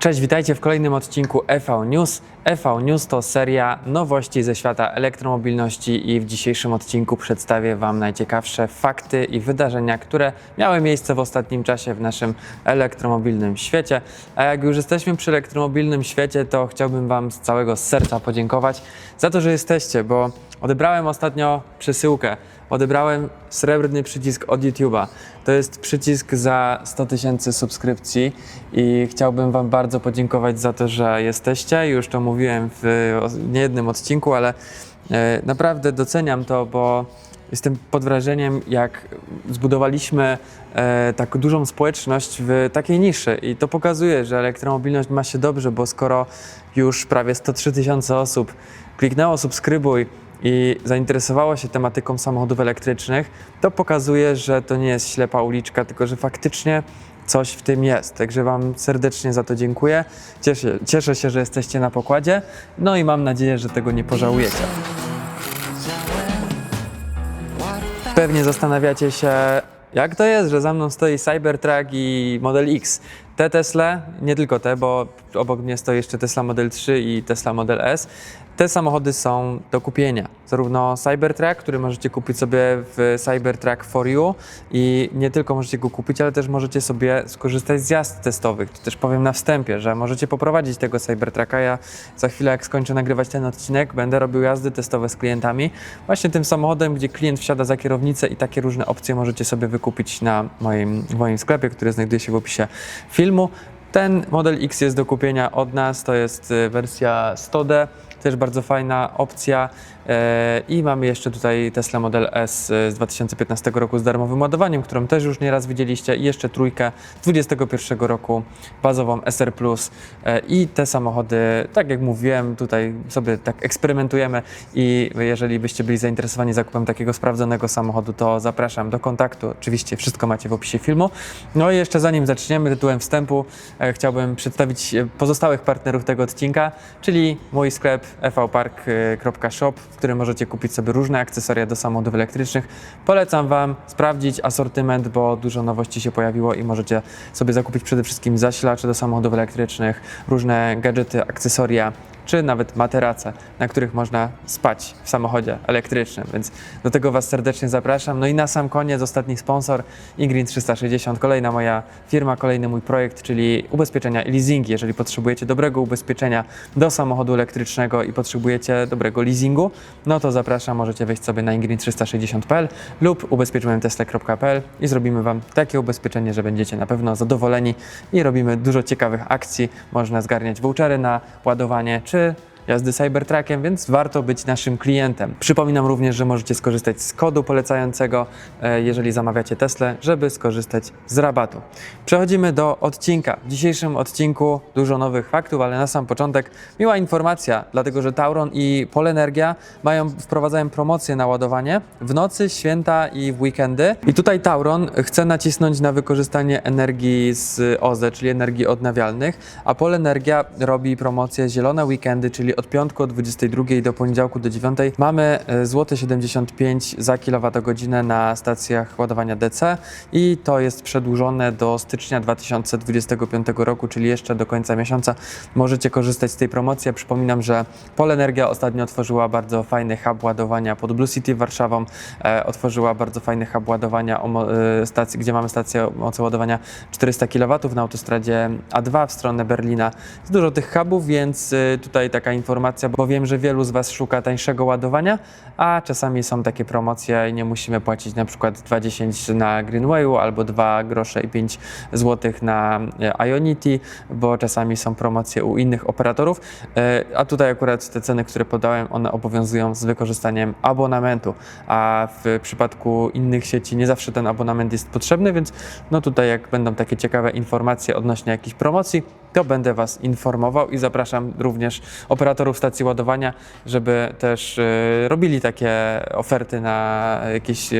Cześć, witajcie w kolejnym odcinku EV News. EV News to seria nowości ze świata elektromobilności i w dzisiejszym odcinku przedstawię Wam najciekawsze fakty i wydarzenia, które miały miejsce w ostatnim czasie w naszym elektromobilnym świecie. A jak już jesteśmy przy elektromobilnym świecie, to chciałbym Wam z całego serca podziękować za to, że jesteście, bo odebrałem ostatnio przesyłkę odebrałem srebrny przycisk od YouTube'a. To jest przycisk za 100 tysięcy subskrypcji i chciałbym Wam bardzo podziękować za to, że jesteście. Już to mówiłem w niejednym odcinku, ale e, naprawdę doceniam to, bo jestem pod wrażeniem, jak zbudowaliśmy e, tak dużą społeczność w takiej niszy i to pokazuje, że elektromobilność ma się dobrze, bo skoro już prawie 103 tysiące osób kliknęło subskrybuj i zainteresowało się tematyką samochodów elektrycznych, to pokazuje, że to nie jest ślepa uliczka, tylko że faktycznie coś w tym jest. Także Wam serdecznie za to dziękuję. Cieszę, cieszę się, że jesteście na pokładzie. No i mam nadzieję, że tego nie pożałujecie. Pewnie zastanawiacie się, jak to jest, że za mną stoi Cybertruck i Model X. Te Tesla, nie tylko te, bo obok mnie stoi jeszcze Tesla Model 3 i Tesla Model S. Te samochody są do kupienia. Zarówno Cybertruck, który możecie kupić sobie w Cybertruck for You i nie tylko możecie go kupić, ale też możecie sobie skorzystać z jazd testowych. To też powiem na wstępie, że możecie poprowadzić tego Cybertrucka. Ja za chwilę, jak skończę nagrywać ten odcinek, będę robił jazdy testowe z klientami. Właśnie tym samochodem, gdzie klient wsiada za kierownicę i takie różne opcje możecie sobie wykupić na moim, w moim sklepie, który znajduje się w opisie filmu. Ten Model X jest do kupienia od nas, to jest y, wersja 100D, też bardzo fajna opcja. E, I mamy jeszcze tutaj Tesla Model S e, z 2015 roku z darmowym ładowaniem, którą też już nieraz widzieliście i jeszcze trójkę 2021 roku bazową SR Plus E, i te samochody, tak jak mówiłem, tutaj sobie tak eksperymentujemy i jeżeli byście byli zainteresowani zakupem takiego sprawdzonego samochodu, to zapraszam do kontaktu. Oczywiście wszystko macie w opisie filmu. No i jeszcze zanim zaczniemy tytułem wstępu, chciałbym przedstawić pozostałych partnerów tego odcinka, czyli mój sklep evpark.shop, w którym możecie kupić sobie różne akcesoria do samochodów elektrycznych. Polecam Wam sprawdzić asortyment, bo dużo nowości się pojawiło i możecie sobie zakupić przede wszystkim zasilacze do samochodów elektrycznych, różne gadżety, akcesoria, czy nawet materace, na których można spać w samochodzie elektrycznym, więc do tego Was serdecznie zapraszam. No i na sam koniec ostatni sponsor Ingreen 360, kolejna moja firma, kolejny mój projekt, czyli ubezpieczenia i leasingi. Jeżeli potrzebujecie dobrego ubezpieczenia do samochodu elektrycznego i potrzebujecie dobrego leasingu, no to zapraszam, możecie wejść sobie na ingreen360.pl lub ubezpieczyłem.tesla.pl i zrobimy Wam takie ubezpieczenie, że będziecie na pewno zadowoleni i robimy dużo ciekawych akcji. Można zgarniać vouchery na ładowanie czy jazdy Cybertruckiem, więc warto być naszym klientem. Przypominam również, że możecie skorzystać z kodu polecającego, e, jeżeli zamawiacie Tesla, żeby skorzystać z rabatu. Przechodzimy do odcinka. W dzisiejszym odcinku dużo nowych faktów, ale na sam początek miła informacja, dlatego że Tauron i Polenergia mają, wprowadzają promocję na ładowanie w nocy, święta i w weekendy. I tutaj Tauron chce nacisnąć na wykorzystanie energii z OZE, czyli energii odnawialnych, a Polenergia robi promocję zielone weekendy, czyli od piątku od 22 do poniedziałku do 9 mamy e, złote 75 za kilowatogodzinę na stacjach ładowania DC i to jest przedłużone do stycznia 2025 roku, czyli jeszcze do końca miesiąca możecie korzystać z tej promocji. Ja przypominam, że Polenergia ostatnio otworzyła bardzo fajny hub ładowania pod Blue City Warszawą, e, otworzyła bardzo fajny hub ładowania o e, stacji, gdzie mamy stację mocy ładowania 400 kW na autostradzie A2 w stronę Berlina. Jest dużo tych hubów, więc e, tutaj taka informacja, bo wiem, że wielu z Was szuka tańszego ładowania, a czasami są takie promocje i nie musimy płacić na przykład 2,10 na Greenwayu albo 2 grosze i 5 zł na e, Ionity, bo czasami są promocje u innych operatorów, E, a tutaj akurat te ceny, które podałem, one obowiązują z wykorzystaniem abonamentu, a w przypadku innych sieci nie zawsze ten abonament jest potrzebny, więc no tutaj jak będą takie ciekawe informacje odnośnie jakichś promocji, to będę Was informował i zapraszam również operatorów stacji ładowania, żeby też e, robili takie oferty na jakieś e,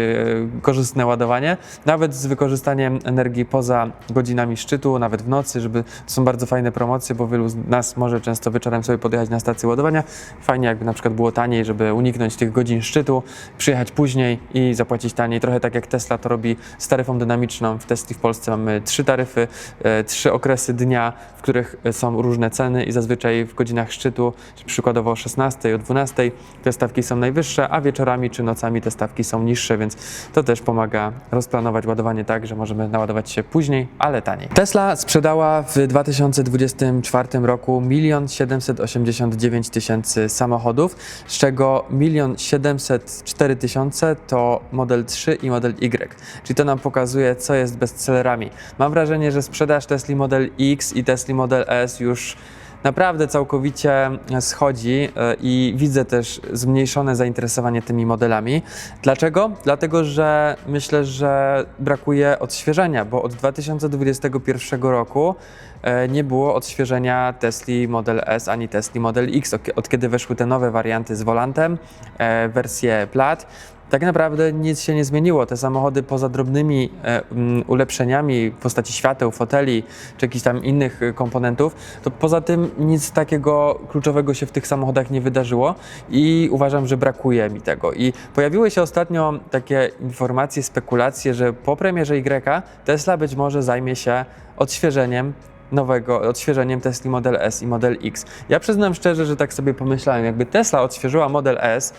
korzystne ładowanie, nawet z wykorzystaniem energii poza godzinami szczytu, nawet w nocy, żeby są bardzo fajne promocje, bo wielu z nas może często wieczorem sobie podjechać na stację ładowania. Fajnie jakby na przykład było taniej, żeby uniknąć tych godzin szczytu, przyjechać później i zapłacić taniej. Trochę tak jak Tesla to robi z taryfą dynamiczną. W Tesli w Polsce mamy trzy taryfy, e, trzy okresy dnia. W których są różne ceny i zazwyczaj w godzinach szczytu, czy przykładowo o 16, o 12, te stawki są najwyższe, a wieczorami czy nocami te stawki są niższe, więc to też pomaga rozplanować ładowanie tak, że możemy naładować się później, ale taniej. Tesla sprzedała w 2024 roku 1 789 tysięcy samochodów, z czego 1 704 tysiące to Model 3 i Model Y. Czyli to nam pokazuje, co jest bestsellerami. Mam wrażenie, że sprzedaż Tesla Model X i Tesla Model S już naprawdę całkowicie schodzi e, i widzę też zmniejszone zainteresowanie tymi modelami. Dlaczego? Dlatego, że myślę, że brakuje odświeżenia, bo od 2021 roku e, nie było odświeżenia Tesla Model S ani Tesla Model X, od- kiedy weszły te nowe warianty z volantem, e, wersje plat. Tak naprawdę nic się nie zmieniło. Te samochody poza drobnymi e, mm, ulepszeniami w postaci świateł, foteli czy jakichś tam innych e, komponentów, to poza tym nic takiego kluczowego się w tych samochodach nie wydarzyło i uważam, że brakuje mi tego. I pojawiły się ostatnio takie informacje, spekulacje, że po premierze Y Tesla być może zajmie się odświeżeniem nowego, odświeżeniem Tesla Model S i Model X. Ja przyznam szczerze, że tak sobie pomyślałem, jakby Tesla odświeżyła Model S,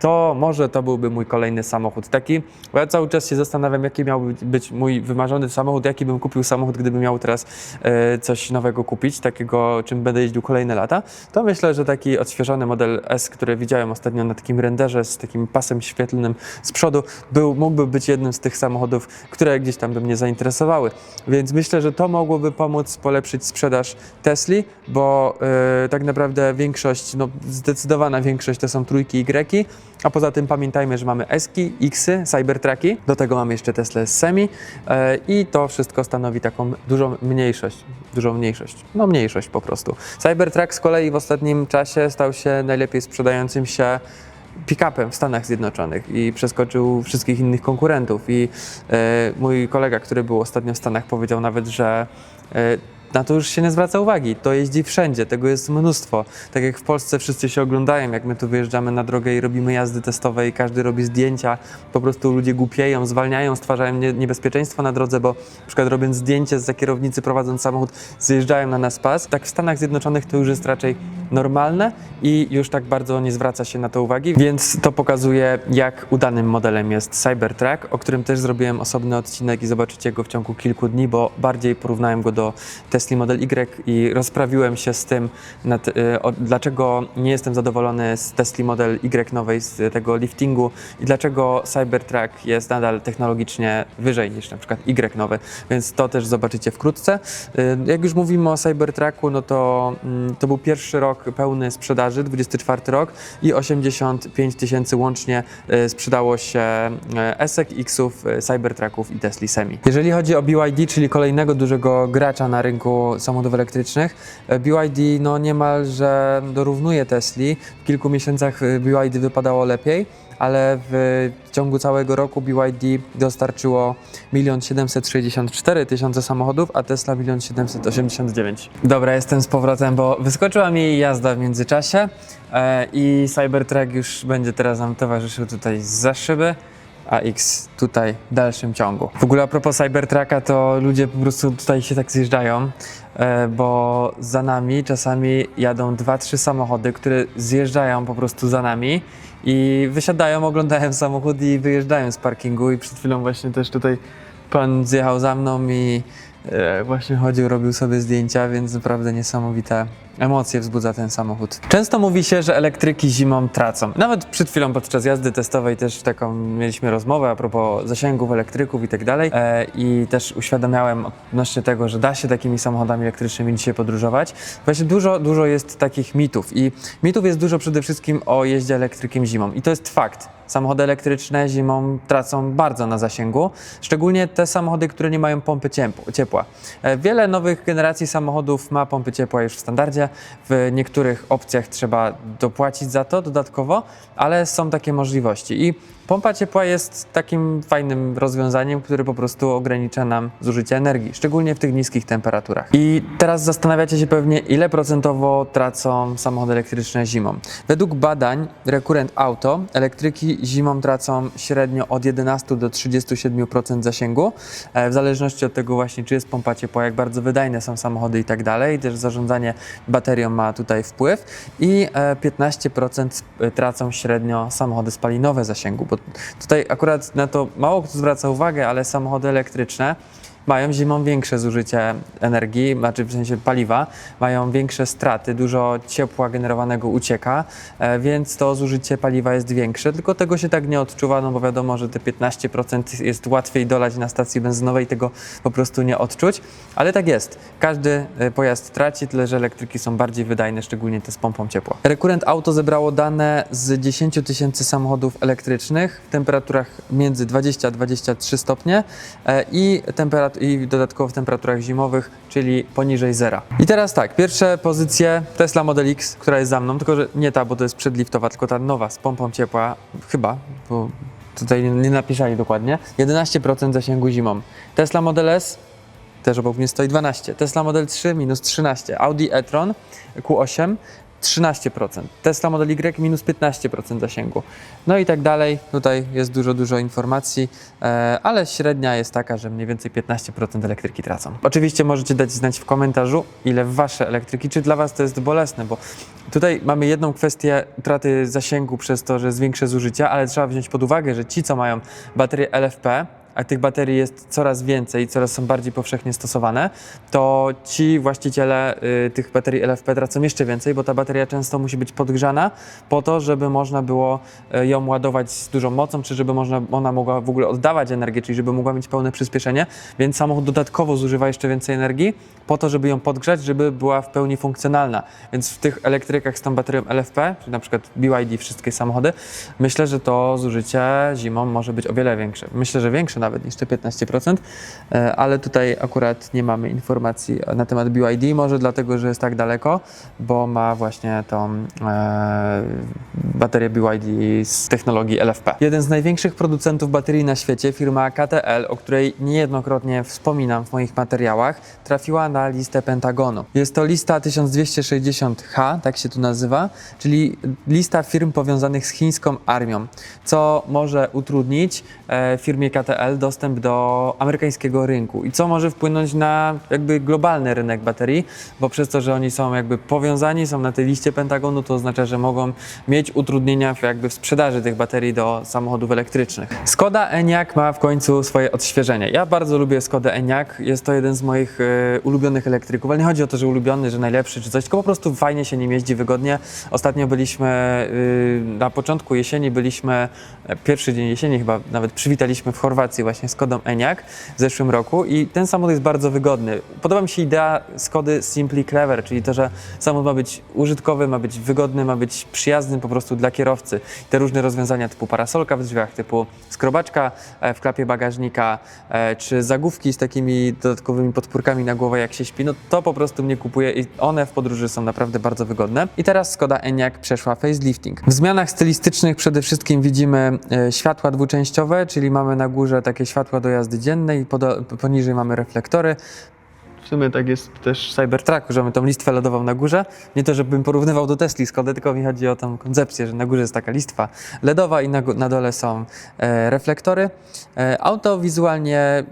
to może to byłby mój kolejny samochód. Taki, bo ja cały czas się zastanawiam, jaki miałby być mój wymarzony samochód, jaki bym kupił samochód, gdybym miał teraz e, coś nowego kupić, takiego, czym będę jeździł kolejne lata. To myślę, że taki odświeżony model S, który widziałem ostatnio na takim renderze z takim pasem świetlnym z przodu, był, mógłby być jednym z tych samochodów, które gdzieś tam by mnie zainteresowały. Więc myślę, że to mogłoby pomóc polepszyć sprzedaż Tesli, bo e, tak naprawdę większość, no zdecydowana większość to są trójki Y, a poza tym pamiętajmy, że mamy Eski, Xy, Cybertrucki, do tego mamy jeszcze Tesla Semi e, i to wszystko stanowi taką dużą mniejszość, dużą mniejszość, no mniejszość po prostu. Cybertruck z kolei w ostatnim czasie stał się najlepiej sprzedającym się pick-upem w Stanach Zjednoczonych i przeskoczył wszystkich innych konkurentów. I e, mój kolega, który był ostatnio w Stanach, powiedział nawet, że e, na to już się nie zwraca uwagi. To jeździ wszędzie, tego jest mnóstwo. Tak jak w Polsce wszyscy się oglądają, jak my tu wyjeżdżamy na drogę i robimy jazdy testowe i każdy robi zdjęcia, po prostu ludzie głupieją, zwalniają, stwarzają nie, niebezpieczeństwo na drodze, bo na przykład robiąc zdjęcie za kierownicy prowadząc samochód, zjeżdżają na nas pas. Tak w Stanach Zjednoczonych to już jest raczej normalne i już tak bardzo nie zwraca się na to uwagi, więc to pokazuje, jak udanym modelem jest Cybertruck, o którym też zrobiłem osobny odcinek i zobaczycie go w ciągu kilku dni, bo bardziej porównałem go do Tesla Model Y i rozprawiłem się z tym, nad, y, o, dlaczego nie jestem zadowolony z Tesla Model Y nowej, z tego liftingu i dlaczego Cybertruck jest nadal technologicznie wyżej niż na przykład Y nowy, więc to też zobaczycie wkrótce. Y, Jak już mówimy o Cybertrucku, no to mm, to był pierwszy rok pełny sprzedaży, 24 rok i 85 tysięcy łącznie y, sprzedało się Esek, Xów, Cybertrucków i Tesla Semi. Jeżeli chodzi o BYD, czyli kolejnego dużego gracza na rynku samochodów elektrycznych, y, BYD no niemalże dorównuje Tesli. W kilku miesiącach y, BYD wypadało lepiej ale w ciągu całego roku BYD dostarczyło 1 764 tysiące samochodów, a Tesla 1 789. Dobra, jestem z powrotem, bo wyskoczyła mi jazda w międzyczasie e, i Cybertruck już będzie teraz nam towarzyszył tutaj za szyby. A X tutaj w dalszym ciągu. W ogóle a propos Cybertrucka, to ludzie po prostu tutaj się tak zjeżdżają, e, bo za nami czasami jadą dwa, trzy samochody, które zjeżdżają po prostu za nami i wysiadają, oglądają samochód i wyjeżdżają z parkingu i przed chwilą właśnie też tutaj pan zjechał za mną i e, właśnie chodził, robił sobie zdjęcia, więc naprawdę niesamowite emocje wzbudza ten samochód. Często mówi się, że elektryki zimą tracą. Nawet przed chwilą podczas jazdy testowej też taką mieliśmy rozmowę a propos zasięgów elektryków i tak dalej e, i też uświadamiałem odnośnie tego, że da się takimi samochodami elektrycznymi dzisiaj podróżować. Właśnie dużo, dużo jest takich mitów i mitów jest dużo przede wszystkim o jeździe elektrykiem zimą i to jest fakt. Samochody elektryczne zimą tracą bardzo na zasięgu, szczególnie te samochody, które nie mają pompy ciepł- ciepła. E, Wiele nowych generacji samochodów ma pompy ciepła już w standardzie, W niektórych opcjach trzeba dopłacić za to dodatkowo, ale są takie możliwości. I pompa ciepła jest takim fajnym rozwiązaniem, które po prostu ogranicza nam zużycie energii, szczególnie w tych niskich temperaturach. I teraz zastanawiacie się pewnie, ile procentowo tracą samochody elektryczne zimą. Według badań Recurrent Auto elektryki zimą tracą średnio od 11 do 37% zasięgu, e, w zależności od tego właśnie, czy jest pompa ciepła, jak bardzo wydajne są samochody i tak dalej. Też zarządzanie baterią ma tutaj wpływ i e, 15% tracą średnio samochody spalinowe zasięgu, bo tutaj akurat na to mało kto zwraca uwagę, ale samochody elektryczne mają zimą większe zużycie energii, znaczy w sensie paliwa, mają większe straty, dużo ciepła generowanego ucieka, e, więc to zużycie paliwa jest większe, tylko tego się tak nie odczuwa, no bo wiadomo, że te 15% jest łatwiej dolać na stacji benzynowej, tego po prostu nie odczuć, ale tak jest. Każdy e, pojazd traci, tyle że elektryki są bardziej wydajne, szczególnie te z pompą ciepła. Recurrent Auto zebrało dane z 10 tysięcy samochodów elektrycznych w temperaturach między 20 a 23 stopnie e, i, temperat- i dodatkowo w temperaturach zimowych, czyli poniżej zera. I teraz tak, pierwsze pozycje Tesla Model X, która jest za mną, tylko że nie ta, bo to jest przedliftowa, tylko ta nowa z pompą ciepła, chyba, bo tutaj nie- napisali dokładnie, 11% zasięgu zimą. Tesla Model S też obok mnie stoi 12. Tesla Model 3 minus 13. Audi e-tron Q8 13%. Tesla Model Y minus 15% zasięgu. No i tak dalej. Tutaj jest dużo, dużo informacji, e, ale średnia jest taka, że mniej więcej 15% elektryki tracą. Oczywiście możecie dać znać w komentarzu, ile wasze elektryki, czy dla was to jest bolesne, bo tutaj mamy jedną kwestię utraty zasięgu przez to, że jest większe zużycie, ale trzeba wziąć pod uwagę, że ci, co mają baterie LFP, a tych baterii jest coraz więcej i coraz są bardziej powszechnie stosowane, to ci właściciele y, tych baterii LFP tracą jeszcze więcej, bo ta bateria często musi być podgrzana po to, żeby można było y, ją ładować z dużą mocą, czy żeby można, ona mogła w ogóle oddawać energię, czyli żeby mogła mieć pełne przyspieszenie, więc samochód dodatkowo zużywa jeszcze więcej energii po to, żeby ją podgrzać, żeby była w pełni funkcjonalna. Więc w tych elektrykach z tą baterią LFP, czy na przykład BYD, wszystkie samochody, myślę, że to zużycie zimą może być o wiele większe. Myślę, że większe nawet niż te 15%, e, ale tutaj akurat nie mamy informacji na temat BYD, może dlatego, że jest tak daleko, bo ma właśnie tą e, baterię BYD z technologii LFP. Jeden z największych producentów baterii na świecie, firma KTL, o której niejednokrotnie wspominam w moich materiałach, trafiła na listę Pentagonu. Jest to lista 1260H, tak się tu nazywa, czyli lista firm powiązanych z chińską armią, co może utrudnić e, firmie KTL dostęp do amerykańskiego rynku i co może wpłynąć na jakby globalny rynek baterii, bo przez to, że oni są jakby powiązani, są na tej liście Pentagonu, to oznacza, że mogą mieć utrudnienia w jakby w sprzedaży tych baterii do samochodów elektrycznych. Skoda Enyaq ma w końcu swoje odświeżenie. Ja bardzo lubię Skodę Enyaq, jest to jeden z moich e, ulubionych elektryków, ale nie chodzi o to, że ulubiony, że najlepszy czy coś, tylko po prostu fajnie się nim jeździ, wygodnie. Ostatnio byliśmy y, na początku jesieni, byliśmy, e, pierwszy dzień jesieni chyba nawet przywitaliśmy w Chorwacji właśnie Skodą Enyaq w zeszłym roku i ten samochód jest bardzo wygodny. Podoba mi się idea Skody Simply Clever, czyli to, że samochód ma być użytkowy, ma być wygodny, ma być przyjazny po prostu dla kierowcy. Te różne rozwiązania typu parasolka w drzwiach, typu skrobaczka e, w klapie bagażnika, e, czy zagłówki z takimi dodatkowymi podpórkami na głowę jak się śpi, no to po prostu mnie kupuje i one w podróży są naprawdę bardzo wygodne. I teraz Skoda Enyaq przeszła facelifting. W zmianach stylistycznych przede wszystkim widzimy e, światła dwuczęściowe, czyli mamy na górze takie światła do jazdy dziennej, poniżej mamy reflektory. W sumie tak jest też w Cybertrucku, że mamy tą listwę lodową na górze. Nie to, żebym porównywał do Tesli Skody, tylko mi chodzi o tą koncepcję, że na górze jest taka listwa LEDowa i na, na dole są e, reflektory. E, auto wizualnie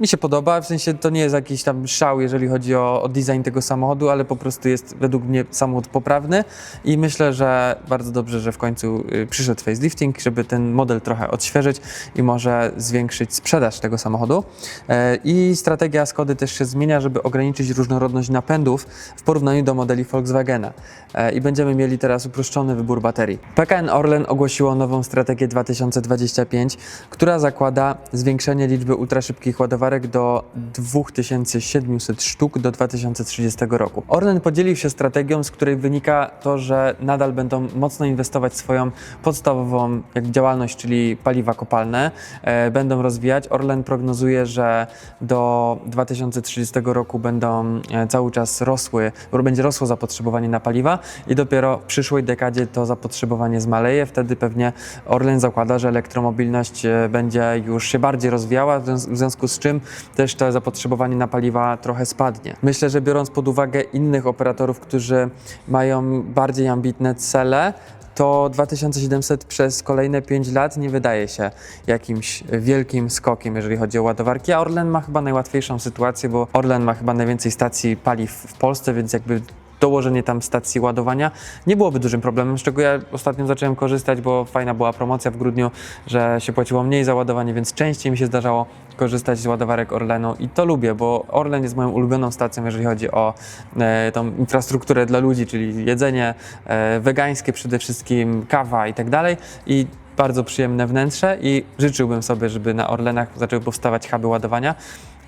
mi się podoba, w sensie to nie jest jakiś tam szał, jeżeli chodzi o, o design tego samochodu, ale po prostu jest według mnie samochód poprawny i myślę, że bardzo dobrze, że w końcu y, przyszedł facelifting, żeby ten model trochę odświeżyć i może zwiększyć sprzedaż tego samochodu. E, I strategia Skody też się zmienia, żeby ograniczyć różnorodność napędów w porównaniu do modeli Volkswagena. E, I będziemy mieli teraz uproszczony wybór baterii. PKN Orlen ogłosiło nową strategię 2025, która zakłada zwiększenie liczby ultraszybkich ładowarek do 2700 sztuk do 2030 roku. Orlen podzielił się strategią, z której wynika to, że nadal będą mocno inwestować swoją podstawową jak działalność, czyli paliwa kopalne. E, będą rozwijać. Orlen prognozuje, że do 2030 roku będą e, cały czas rosły, będzie rosło zapotrzebowanie na paliwa i dopiero w przyszłej dekadzie to zapotrzebowanie zmaleje. Wtedy pewnie Orlen zakłada, że elektromobilność e, będzie już się bardziej rozwijała, w związku z czym też to zapotrzebowanie na paliwa trochę spadnie. Myślę, że biorąc pod uwagę innych operatorów, którzy mają bardziej ambitne cele, to 2700 przez kolejne 5 lat nie wydaje się jakimś wielkim skokiem, jeżeli chodzi o ładowarki, a Orlen ma chyba najłatwiejszą sytuację, bo Orlen ma chyba najwięcej stacji paliw w Polsce, więc jakby dołożenie tam stacji ładowania nie byłoby dużym problemem, z czego ja ostatnio zacząłem korzystać, bo fajna była promocja w grudniu, że się płaciło mniej za ładowanie, więc częściej mi się zdarzało korzystać z ładowarek Orlenu i to lubię, bo Orlen jest moją ulubioną stacją, jeżeli chodzi o e, tą infrastrukturę dla ludzi, czyli jedzenie e, wegańskie przede wszystkim, kawa i tak dalej i bardzo przyjemne wnętrze i życzyłbym sobie, żeby na Orlenach zaczęły powstawać huby ładowania,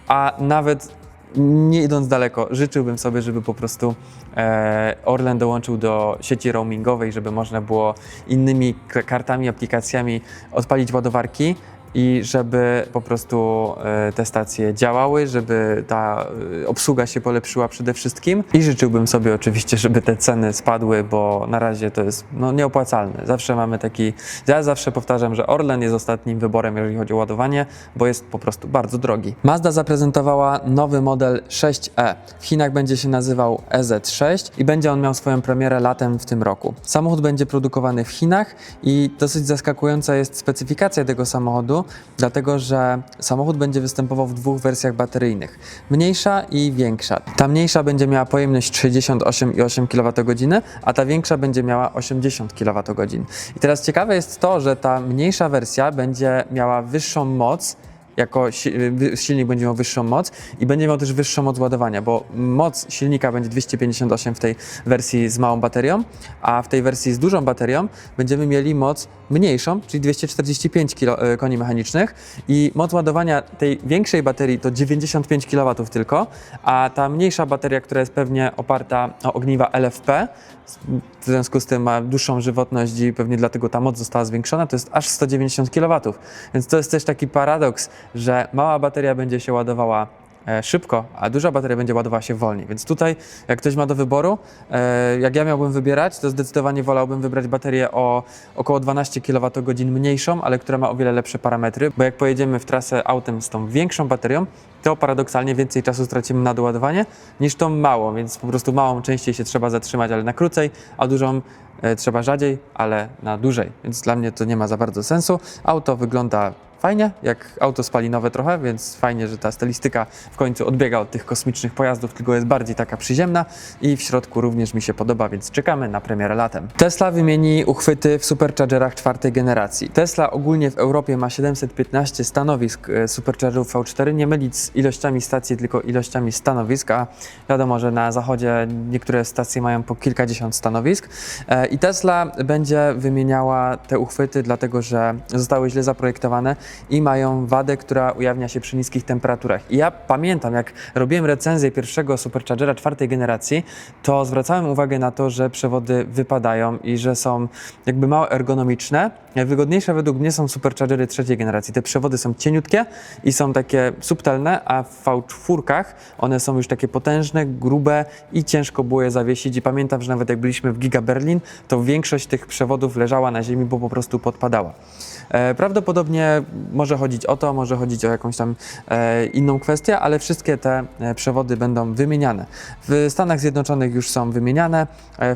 a nawet nie idąc daleko, życzyłbym sobie, żeby po prostu e, Orlen dołączył do sieci roamingowej, żeby można było innymi kartami, aplikacjami odpalić ładowarki i żeby po prostu e, te stacje działały, żeby ta e, obsługa się polepszyła przede wszystkim i życzyłbym sobie oczywiście, żeby te ceny spadły, bo na razie to jest no, nieopłacalne. Zawsze mamy taki, ja zawsze powtarzam, że Orlen jest ostatnim wyborem, jeżeli chodzi o ładowanie, bo jest po prostu bardzo drogi. Mazda zaprezentowała nowy model 6e. W Chinach będzie się nazywał EZ6 i będzie on miał swoją premierę latem w tym roku. Samochód będzie produkowany w Chinach i dosyć zaskakująca jest specyfikacja tego samochodu, dlatego że samochód będzie występował w dwóch wersjach bateryjnych. Mniejsza i większa. Ta mniejsza będzie miała pojemność 68,8 kWh, a ta większa będzie miała 80 kWh. I teraz ciekawe jest to, że ta mniejsza wersja będzie miała wyższą moc jako wy- silnik będzie miał wyższą moc i będzie miał też wyższą moc ładowania, bo moc silnika będzie 258 w tej wersji z małą baterią, a w tej wersji z dużą baterią będziemy mieli moc mniejszą, czyli 245 kilo, e, koni mechanicznych i moc ładowania tej większej baterii to 95 kW tylko, a ta mniejsza bateria, która jest pewnie oparta o ogniwa LFP, w związku z tym ma dłuższą żywotność i pewnie dlatego ta moc została zwiększona, to jest aż 190 kW. Więc to jest też taki paradoks, że mała bateria będzie się ładowała szybko, a duża bateria będzie ładowała się wolniej. Więc tutaj, jak ktoś ma do wyboru, e, jak ja miałbym wybierać, to zdecydowanie wolałbym wybrać baterię o około 12 kWh mniejszą, ale która ma o wiele lepsze parametry, bo jak pojedziemy w trasę autem z tą większą baterią, to paradoksalnie więcej czasu stracimy na doładowanie niż tą małą, więc po prostu małą częściej się trzeba zatrzymać, ale na krócej, a dużą e, trzeba rzadziej, ale na dłużej. Więc dla mnie to nie ma za bardzo sensu. Auto wygląda fajnie, jak auto spalinowe trochę, więc fajnie, że ta stylistyka w końcu odbiega od tych kosmicznych pojazdów, tylko jest bardziej taka przyziemna i w środku również mi się podoba, więc czekamy na premierę latem. Tesla wymieni uchwyty w superchargerach czwartej generacji. Tesla ogólnie w Europie ma 715 stanowisk e, superchargerów V4, nie mylić z ilościami stacji, tylko ilościami stanowisk, a wiadomo, że na zachodzie niektóre stacje mają po kilkadziesiąt stanowisk E, i Tesla będzie wymieniała te uchwyty, dlatego że zostały źle zaprojektowane i mają wadę, która ujawnia się przy niskich temperaturach. I ja pamiętam, jak robiłem recenzję pierwszego superchargera czwartej generacji, to zwracałem uwagę na to, że przewody wypadają i że są jakby mało ergonomiczne. Wygodniejsze według mnie są superchargery trzeciej generacji. Te przewody są cieniutkie i są takie subtelne, a w V4 one są już takie potężne, grube i ciężko było je zawiesić. I pamiętam, że nawet jak byliśmy w Giga Berlin, to większość tych przewodów leżała na ziemi, bo po prostu podpadała. E, Prawdopodobnie może chodzić o to, może chodzić o jakąś tam e, inną kwestię, ale wszystkie te e, przewody będą wymieniane. W Stanach Zjednoczonych już są wymieniane,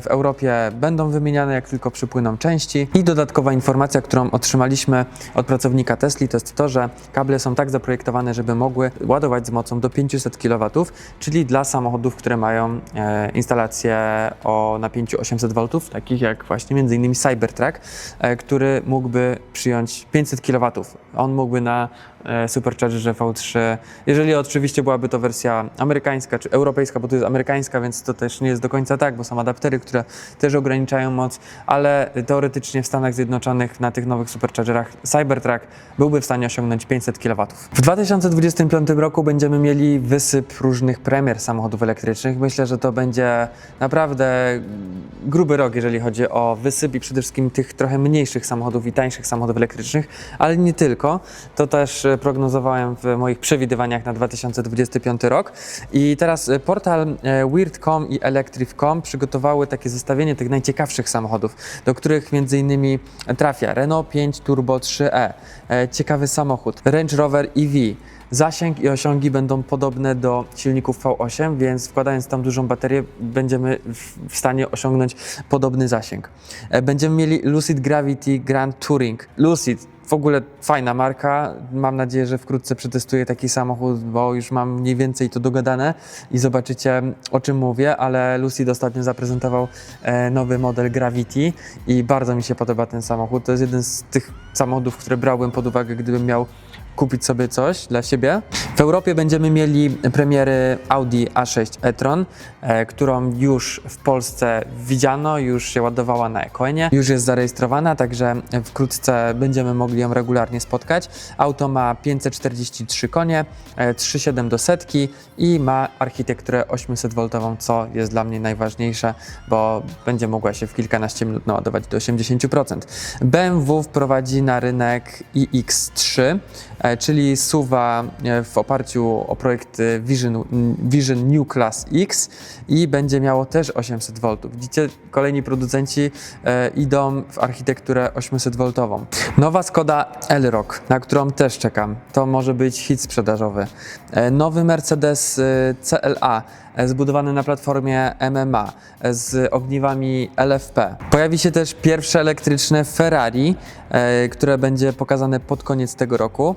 w Europie będą wymieniane, jak tylko przypłyną części. I dodatkowa informacja, którą otrzymaliśmy od pracownika Tesli, to jest to, że kable są tak zaprojektowane, żeby mogły ładować z mocą do 500 kW, czyli dla samochodów, które mają e, instalację o napięciu 800 V, takich jak właśnie innymi Cybertruck, który mógłby przyjąć 500 kW. On mógłby na Superchargerze V3. Jeżeli oczywiście byłaby to wersja amerykańska czy europejska, bo to jest amerykańska, więc to też nie jest do końca tak, bo są adaptery, które też ograniczają moc, ale teoretycznie w Stanach Zjednoczonych na tych nowych Superchargerach Cybertruck byłby w stanie osiągnąć 500 kW. W 2025 roku będziemy mieli wysyp różnych premier samochodów elektrycznych. Myślę, że to będzie naprawdę gruby rok, jeżeli chodzi o wysyp i przede wszystkim tych trochę mniejszych samochodów i tańszych samochodów elektrycznych, ale nie tylko. To też e, prognozowałem w moich przewidywaniach na 2025 rok. I teraz e, portal e, Weird.com i Electric.com przygotowały takie zestawienie tych najciekawszych samochodów, do których między innymi trafia Renault 5 Turbo 3e, e, ciekawy samochód, Range Rover EV, Zasięg i osiągi będą podobne do silników V8, więc wkładając tam dużą baterię, będziemy w- stanie osiągnąć podobny zasięg. Będziemy mieli Lucid Gravity Grand Touring. Lucid, w ogóle fajna marka. Mam nadzieję, że wkrótce przetestuję taki samochód, bo już mam mniej więcej to dogadane i zobaczycie o czym mówię, ale Lucid ostatnio zaprezentował e, nowy model Gravity i bardzo mi się podoba ten samochód. To jest jeden z tych samochodów, które brałbym pod uwagę, gdybym miał kupić sobie coś dla siebie. W Europie będziemy mieli premiery Audi A6 e-tron, e, którą już w Polsce widziano, już się ładowała na Ekoenie, już jest zarejestrowana, także wkrótce będziemy mogli ją regularnie spotkać. Auto ma 543 konie, e, 3,7 do setki i ma architekturę 800V, co jest dla mnie najważniejsze, bo będzie mogła się w kilkanaście minut naładować do 80%. BMW wprowadzi na rynek iX3, e, czyli suwa e, w oparciu o projekt e, Vision, Vision New Class X i będzie miało też 800V. Widzicie, kolejni producenci e, idą w architekturę 800V. Nowa Skoda Elrock, na którą też czekam. To może być hit sprzedażowy. E, nowy Mercedes e, CLA e, zbudowany na platformie MMA e, z ogniwami LFP. Pojawi się też pierwsze elektryczne Ferrari, e, które będzie pokazane pod koniec tego roku.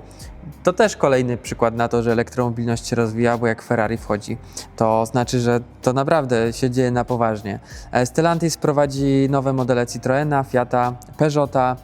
To też kolejny przykład na to, że elektromobilność się rozwija, bo jak Ferrari wchodzi, to znaczy, że to naprawdę się dzieje na poważnie. E, Stellantis prowadzi nowe modele Citroena, Fiata, Peugeota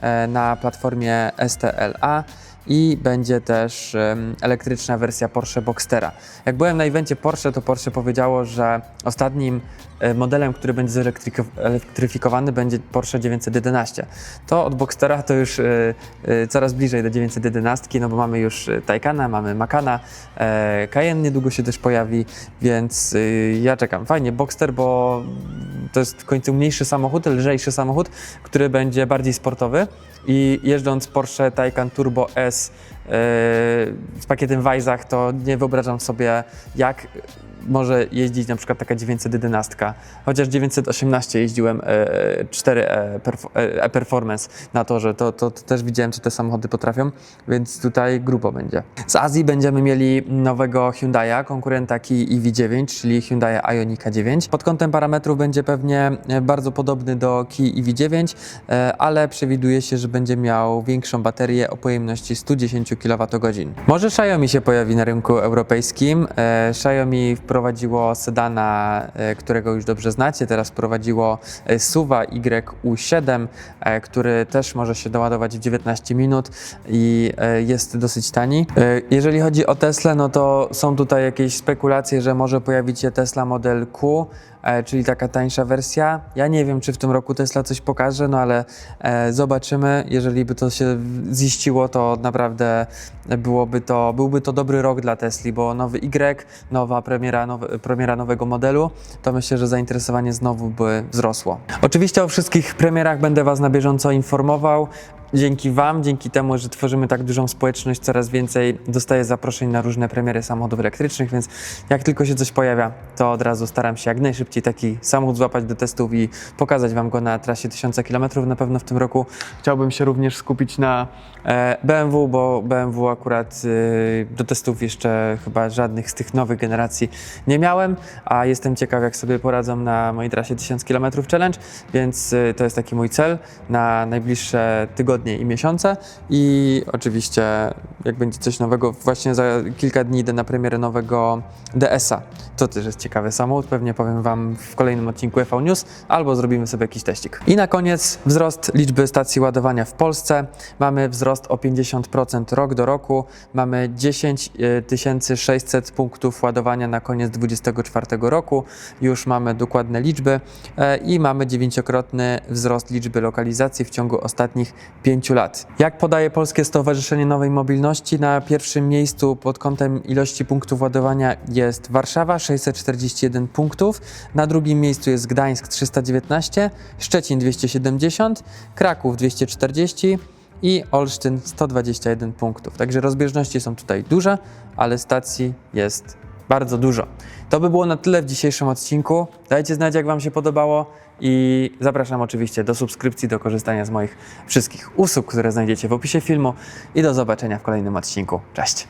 e, na platformie STLA i będzie też elektryczna wersja Porsche Boxstera. Jak byłem na evencie Porsche, to Porsche powiedziało, że ostatnim e, modelem, który będzie zelektryko- elektryfikowany będzie Porsche 911. To od Boxstera to już e, e, coraz bliżej do 911, no bo mamy już Taycana, mamy Macana, e, Cayenne niedługo się też pojawi, więc ja czekam. Fajnie, Boxster, bo to jest w końcu mniejszy samochód, lżejszy samochód, który będzie bardziej sportowy. I jeżdżąc Porsche Taycan Turbo S e, z pakietem Weissach, to nie wyobrażam sobie, jak może jeździć na przykład taka 911, chociaż 918 jeździłem e, 4 e, perf- e, e-performance na torze, to, to, to też widziałem, co te samochody potrafią, więc tutaj grubo będzie. Z Azji będziemy mieli nowego Hyundai'a, konkurenta Kia EV9, czyli Hyundai Ioniqa 9. Pod kątem parametrów będzie pewnie e, bardzo podobny do Kia EV9, e, ale przewiduje się, że będzie miał większą baterię o pojemności 110 kWh. Może Xiaomi się pojawi na rynku europejskim. E, Xiaomi wprowadziło sedana, e, którego już dobrze znacie, teraz wprowadziło e, SUVa YU7, e, który też może się doładować w 19 minut i jest dosyć tani. Jeżeli chodzi o Tesla, no to są tutaj jakieś spekulacje, że może pojawić się Tesla Model Q, czyli taka tańsza wersja. Ja nie wiem, czy w tym roku Tesla coś pokaże, no ale e, zobaczymy. Jeżeli by to się ziściło, to naprawdę byłoby to, byłby to dobry rok dla Tesli, bo nowy Y, nowa premiera, premiera nowego modelu, to myślę, że zainteresowanie znowu by wzrosło. Oczywiście o wszystkich premierach będę Was na bieżąco informował. Dzięki Wam, dzięki temu, że tworzymy tak dużą społeczność, coraz więcej dostaję zaproszeń na różne premiery samochodów elektrycznych, więc jak tylko się coś pojawia, to od razu staram się jak najszybciej taki samochód złapać do testów i pokazać Wam go na trasie 1000 km. Na pewno w tym roku chciałbym się również skupić na e, BMW, bo BMW akurat e, do testów jeszcze chyba żadnych z tych nowych generacji nie miałem, a jestem ciekaw, jak sobie poradzą na mojej trasie 1000 km challenge, więc e, to jest taki mój cel na najbliższe tygodnie tygodnie i miesiące i oczywiście jak będzie coś nowego, właśnie za kilka dni idę na premierę nowego DS-a. To też jest ciekawy samochód, pewnie powiem Wam w kolejnym odcinku EV News albo zrobimy sobie jakiś teścik. I na koniec wzrost liczby stacji ładowania w Polsce. Mamy wzrost o 50% rok do roku. Mamy 10 600 punktów ładowania na koniec 2024 roku. Już mamy dokładne liczby e, i mamy dziewięciokrotny wzrost liczby lokalizacji w ciągu ostatnich 5 lat. Jak podaje Polskie Stowarzyszenie Nowej Mobilności, na pierwszym miejscu pod kątem ilości punktów ładowania jest Warszawa 641 punktów, na drugim miejscu jest Gdańsk 319, Szczecin 270, Kraków 240 i Olsztyn 121 punktów. Także rozbieżności są tutaj duże, ale stacji jest bardzo dużo. To by było na tyle w dzisiejszym odcinku. Dajcie znać, jak Wam się podobało i zapraszam oczywiście do subskrypcji, do korzystania z moich wszystkich usług, które znajdziecie w opisie filmu i do zobaczenia w kolejnym odcinku. Cześć!